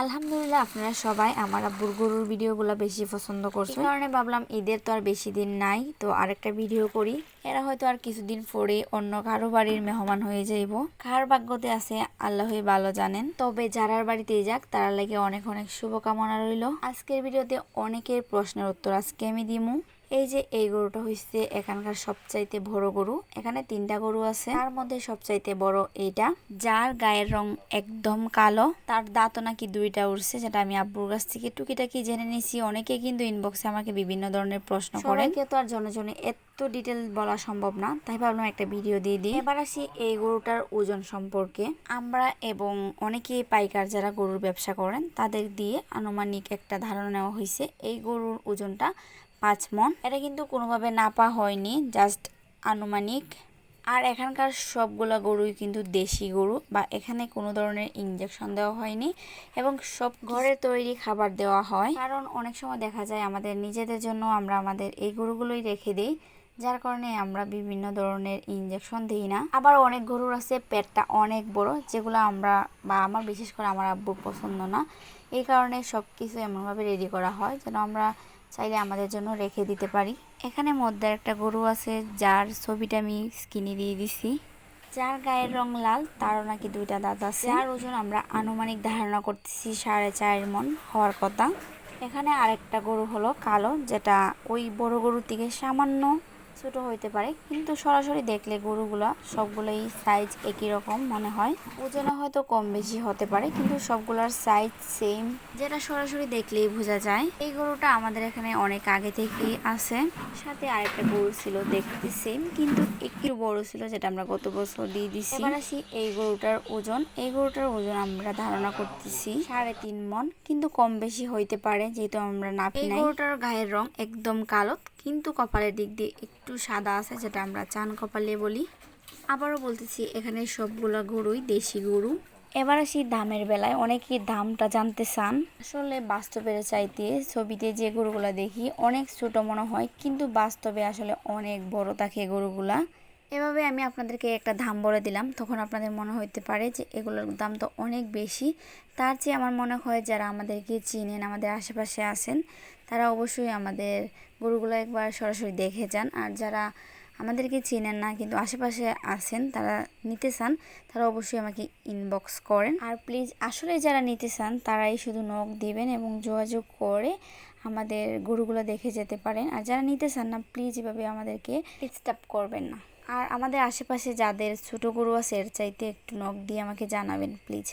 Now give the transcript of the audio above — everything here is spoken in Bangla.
আলহামদুলিল্লাহ আপনারা সবাই আমার আব্বুর গরুর ভিডিওগুলো বেশি পছন্দ করছে এই কারণে ভাবলাম ঈদের তো আর বেশি দিন নাই তো আরেকটা ভিডিও করি। এরা হয়তো আর কিছুদিন পরে অন্য কারও বাড়ির মেহমান হয়ে যাইব। কার ভাগ্যতে আছে আল্লাহই ভালো জানেন। তবে যারার বাড়িতে যাক তারা লাগে অনেক অনেক শুভকামনা রইল। আজকের ভিডিওতে অনেকের প্রশ্নের উত্তর আজকে আমি দিমু। এই যে এই গরুটা হচ্ছে এখানকার সবচাইতে বড় গরু। এখানে তিনটা গরু আছে। তার মধ্যে সবচাইতে বড় এইটা। যার গায়ের রং একদম কালো তার দাঁতও নাকি দুইটা উঠছে যেটা আমি আব্বুর কাছ থেকে টুকিটাকি জেনে নিয়েছি অনেকে কিন্তু ইনবক্সে আমাকে বিভিন্ন ধরনের প্রশ্ন করে তো আর জনজনে জনে এত ডিটেল বলা সম্ভব না তাই ভাবলাম একটা ভিডিও দিয়ে দিই। এবার আসি এই গরুটার ওজন সম্পর্কে। আমরা এবং অনেকে পাইকার যারা গরুর ব্যবসা করেন তাদের দিয়ে আনুমানিক একটা ধারণা নেওয়া হয়েছে এই গরুর ওজনটা পাঁচ মন। এটা কিন্তু কোনোভাবে নাপা হয়নি জাস্ট আনুমানিক। আর এখানকার সবগুলা গরুই কিন্তু দেশি গরু বা এখানে কোনো ধরনের ইঞ্জেকশন দেওয়া হয়নি এবং সব ঘরের তৈরি খাবার দেওয়া হয়। কারণ অনেক সময় দেখা যায় আমাদের নিজেদের জন্য আমরা আমাদের এই গরুগুলোই রেখে দিই, যার কারণে আমরা বিভিন্ন ধরনের ইঞ্জেকশন দিই না। আবার অনেক গরুর আছে, পেটটা অনেক বড়, যেগুলো আমরা বা আমার বিশেষ করে আমার আব্বুর পছন্দ না। এই কারণে সব কিছু এমনভাবে রেডি করা হয় যেন আমরা চাইলে আমাদের জন্য রেখে দিতে পারি। এখানে মধ্যে একটা গরু আছে, যার ছবিটা আমি স্কিনে দিয়ে দিছি। যার গায়ের রং লাল, তারও নাকি দুইটা দাঁত আছে। যার ওজন আমরা আনুমানিক ধারণা করতেছি সাড়ে চার মন হওয়ার কথা। এখানে আরেকটা গরু হলো কালো, যেটা ওই বড় গরুর থেকে সামান্য ছোট হইতে পারে কিন্তু সরাসরি দেখলে গরুগুলা সবগুলোই সাইজ একই রকম মনে হয়। ওজনে হয়তো কম বেশি হতে পারে কিন্তু সবগুলোর সাইজ সেম যেটা সরাসরি দেখলেই বোঝা যায় এই গরুটা আমাদের এখানে অনেক আগে থেকেই আছে। সাথে আরেকটা গরু ছিল দেখতে সেম কিন্তু একটু বড় ছিল যেটা আমরা গত বছর দিয়ে দিছি। এবার আসি এই গরুটার ওজন। এই গরুটার ওজন আমরা ধারণা করতেছি সাড়ে তিন মন কিন্তু কম বেশি হইতে পারে যেহেতু আমরা নাপি নাই। গরুটার গায়ের রং একদম কালো কিন্তু কপালের দিক দিয়ে একটু সাদা আছে যেটা আমরা চান কপালে বলি। আবারও বলতেছি, এখানে সবগুলো গরুই দেশি গরু। এবার আসি দামের বেলায়, অনেকে দামটা জানতে চান। আসলে বাস্তবের চাইতে ছবিতে যে গরুগুলা দেখি অনেক ছোট মনে হয়, কিন্তু বাস্তবে আসলে অনেক বড় থাকে গরুগুলা। এভাবে আমি আপনাদেরকে একটা দাম বলে দিলাম। তখন আপনাদের মনে হইতে পারে যে এগুলোর দাম তো অনেক বেশি। তার চেয়ে আমার মনে হয় যারা আমাদেরকে চিনেন, আমাদের আশেপাশে আছেন, তারা অবশ্যই আমাদের গরুগুলো একবার সরাসরি দেখে যান। আর যারা আমাদেরকে চেনেন না কিন্তু আশেপাশে আছেন, তারা নিতে চান, তারা অবশ্যই আমাকে ইনবক্স করেন। আর প্লিজ আসলে যারা নিতে চান, তারাই শুধু নখ দিবেন এবং যোগাযোগ করে আমাদের গরুগুলো দেখে যেতে পারেন। আর যারা নিতে চান না প্লিজ এভাবে আমাদেরকে ডিস্টার্ব করবেন না। আর আমাদের আশেপাশে যাদের ছোটো গরু আছে, এর চাইতে একটু নখ দিয়ে আমাকে জানাবেন প্লিজ